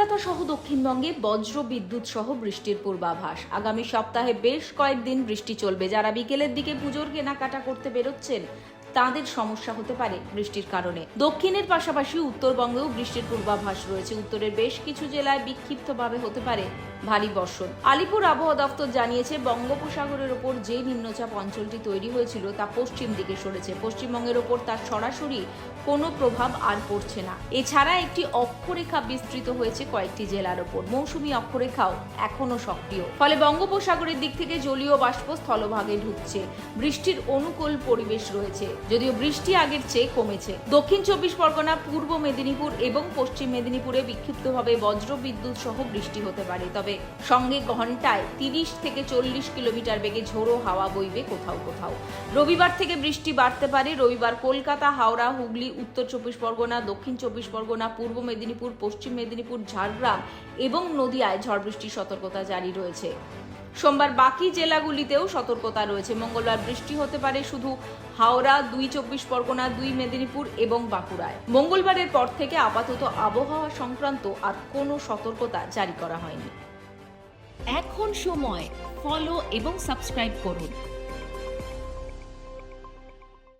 কলকাতা সহ দক্ষিণবঙ্গে বজ্র বিদ্যুৎ সহ বৃষ্টির পূর্বাভাস। আগামী সপ্তাহে বেশ কয়েকদিন বৃষ্টি চলবে। যারা বিকেলের দিকে পুজোর কেনাকাটা করতে বেরোচ্ছেন তাদের সমস্যা হতে পারে বৃষ্টির কারণে। দক্ষিণের পাশাপাশি উত্তরবঙ্গেও বৃষ্টির পূর্বাভাস রয়েছে। উত্তরের বেশ কিছু জেলায় বিক্ষিপ্তভাবে হতে পারে ভারী বর্ষণ। আলিপুর আবহাওয়া দপ্তর জানিয়েছে, বঙ্গোপসাগরের ওপর যে নিম্নচাপ অঞ্চলটি তৈরি হয়েছিল তা পশ্চিম দিকে সরেছে। পশ্চিমবঙ্গের ওপর তার সরাসরি কোনো প্রভাব আর পড়ছে না। এছাড়া একটি অক্ষরেখা বিস্তৃত হয়েছে কয়েকটি জেলার ওপর। মৌসুমি অক্ষরেখাও এখনও সক্রিয়। ফলে বঙ্গোপসাগরের দিক থেকে জলীয় বাষ্প স্থলভাগে ঢুকছে। বৃষ্টির অনুকূল পরিবেশ রয়েছে। যদিও বৃষ্টি আগের চেয়ে কমেছে। দক্ষিণ চব্বিশ পরগনা, পূর্ব মেদিনীপুর এবং পশ্চিম মেদিনীপুরে বিক্ষিপ্তভাবে বজ্র বিদ্যুৎ সহ বৃষ্টি হতে পারে। তবে সঙ্গে ঘন্টায় তিরিশ থেকে চল্লিশ কিলোমিটার বেগে ঝোড়ো হাওয়া বইবে কোথাও কোথাও। রবিবার থেকে বৃষ্টি বাড়তে পারে। রবিবার কলকাতা, হাওড়া, হুগলি, উত্তর চব্বিশ পরগনা, দক্ষিণ চব্বিশ পরগনা, পূর্ব মেদিনীপুর, পশ্চিম মেদিনীপুর, ঝাড়গ্রাম এবং নদিয়ায় ঝড় বৃষ্টির সতর্কতা জারি রয়েছে। সোমবার বাকি জেলাগুলিতেও সতর্কতা রয়েছে। মঙ্গলবার বৃষ্টি হতে পারে শুধু হাওড়া, দুই চব্বিশ পরগনা, দুই মেদিনীপুর এবং বাঁকুড়ায়। মঙ্গলবারের পর থেকে আপাতত আবহাওয়া সংক্রান্ত আর কোনো সতর্কতা জারি করা হয়নি। এখন সময়। ফলো এবং সাবস্ক্রাইব করুন।